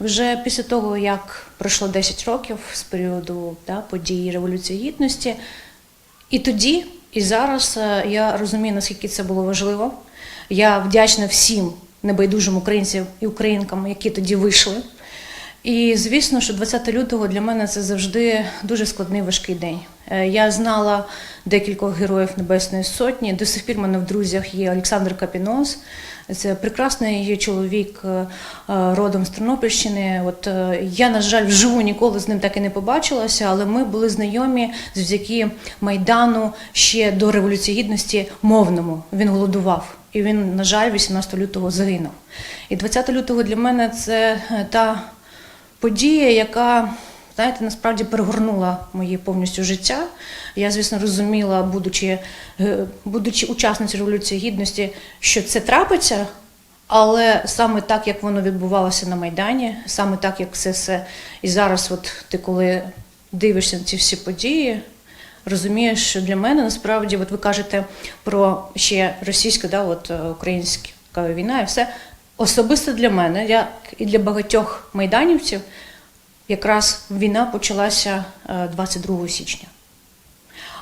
Вже після того, як пройшло 10 років з періоду да, події Революції Гідності, і тоді, і зараз е, я розумію, наскільки це було важливо. Я вдячна всім небайдужим українцям і українкам, які тоді вийшли. І звісно, що 20 лютого для мене це завжди дуже складний важкий день. Е, Я знала декількох героїв Небесної Сотні. До сих пір в мене в друзях є Олександр Капінос. Це прекрасний чоловік е, е, родом з Тернопільщини. От я, на жаль, вживу ніколи з ним так і не побачилася, але ми були знайомі завдяки майдану ще до Революції Гідності мовному. Він голодував. І він, на жаль, 18 лютого загинув. І 20 лютого для мене це та подія, яка, знаєте, насправді перегорнула моє повністю життя. Я, звісно, розуміла, будучи, е, будучи учасницею Революції Гідності, що це трапиться, але саме так, як воно відбувалося на Майдані, саме так, як це все. І зараз, от ти коли дивишся на ці всі події, розумієш, що для мене насправді, от ви кажете про ще російську, да, от е, українська війна і все. Особисто для мене, як і для багатьох майданівців, якраз війна почалася е, 22 січня.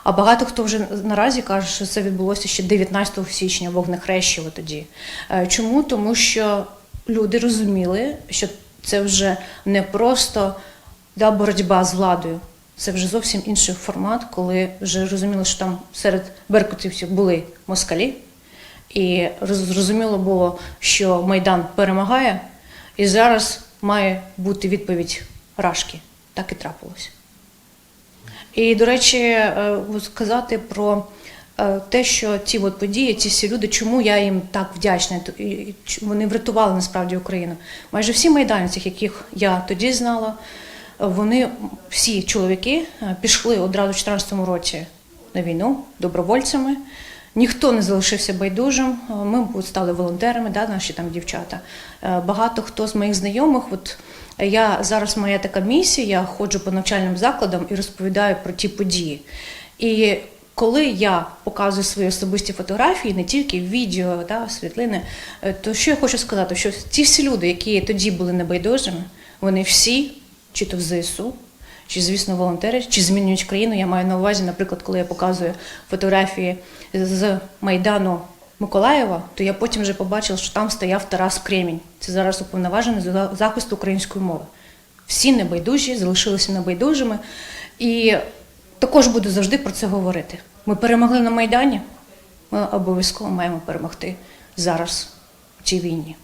А багато хто вже наразі каже, що це відбулося ще 19 січня, вогнехрещево тоді. Е, Чому? Тому що люди розуміли, що це вже не просто да, боротьба з владою, це вже зовсім інший формат, коли вже розуміли, що там серед беркутівців були москалі. І зрозуміло було, що Майдан перемагає, і зараз має бути відповідь Рашки. Так і трапилось. І, до речі, е, сказати про е, те, що ці от події, ці всі люди, чому я їм так вдячна, вони врятували насправді Україну. Майже всі майданці, яких я тоді знала, вони всі чоловіки е, пішли одразу в 2014 році на війну добровольцями. Ніхто не залишився байдужим. Е, Ми стали волонтерами, да, наші там дівчата. Е, Багато хто з моїх знайомих, от я зараз моя така місія, я ходжу по навчальним закладам і розповідаю про ті події. І коли я показую свої особисті фотографії, не тільки відео, да, світлини, е, то що я хочу сказати, що ті всі люди, які тоді були небайдужими, вони всі, чи то в ЗСУ, чи, звісно, волонтери, чи змінюють країну. Я маю на увазі, наприклад, коли я показую фотографії з Майдану Миколаєва, то я потім вже побачила, що там стояв Тарас Кремінь. Це зараз уповноважений за захист української мови. Всі небайдужі, залишилися небайдужими. І також буду завжди про це говорити. Ми перемогли на Майдані, ми обов'язково маємо перемогти зараз в цій війні.